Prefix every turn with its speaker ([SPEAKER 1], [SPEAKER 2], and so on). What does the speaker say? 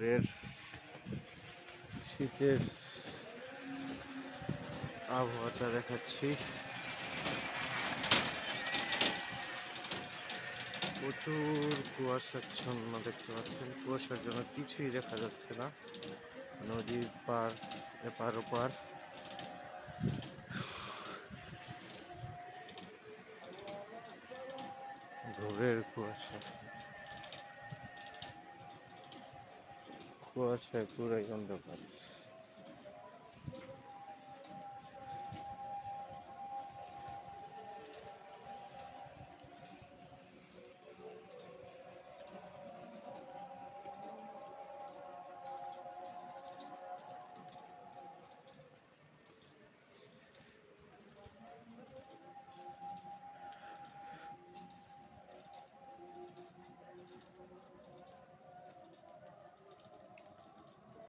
[SPEAKER 1] ভোরের শীতের আবহাওয়াটা দেখাচ্ছি। প্রচুর কুয়াশাচ্ছন্ন দেখতে পাচ্ছেন। কুয়াশার জন্য কিছুই দেখা যাচ্ছে না। নদীর পার, এপার ওপার। ভোরের কুয়াশা। কুয়াশায় পুরাই অন্ধকার।